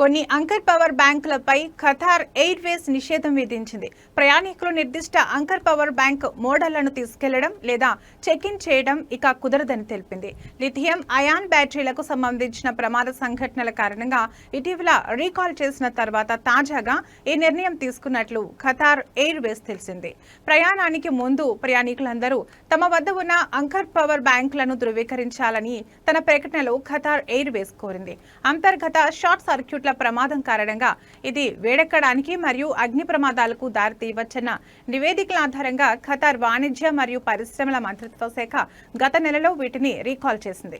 కొన్ని అంకర్ పవర్ బ్యాంకులపై ఖతార్ ఎయిర్వేస్ నిషేధం విధించింది. ప్రయాణికులు నిర్దిష్ట అంకర్ పవర్ బ్యాంక్ మోడళ్ళను తీసుకెళ్ళడం లేదా చెక్ ఇన్ చేయడం ఇక కుదరదని తెలిపింది. లిథియం అయాన్ బ్యాటరీలకు సంబంధించిన ప్రమాద సంఘటనల కారణంగా ఇటీవల రీకాల్ చేసిన తర్వాత తాజాగా ఈ నిర్ణయం తీసుకున్నట్లు ఖతార్ ఎయిర్వేస్ తెలిసింది. ప్రయాణానికి ముందు ప్రయాణికులందరూ తమ వద్ద ఉన్న అంకర్ పవర్ బ్యాంకులను ధృవీకరించాలని తన ప్రకటనలో ఖతార్ ఎయిర్వేస్ కోరింది. అంతర్గత షార్ట్ సర్క్యూట్ సర్క్యూట్ల ప్రమాదం కారణంగా ఇది వేడెక్కడానికి మరియు అగ్ని ప్రమాదాలకు దారితీయవచ్చన్న నివేదికల ఆధారంగా ఖతార్ వాణిజ్య మరియు పరిశ్రమల మంత్రిత్వ శాఖ గత నెలలో వీటిని రీకాల్ చేసింది.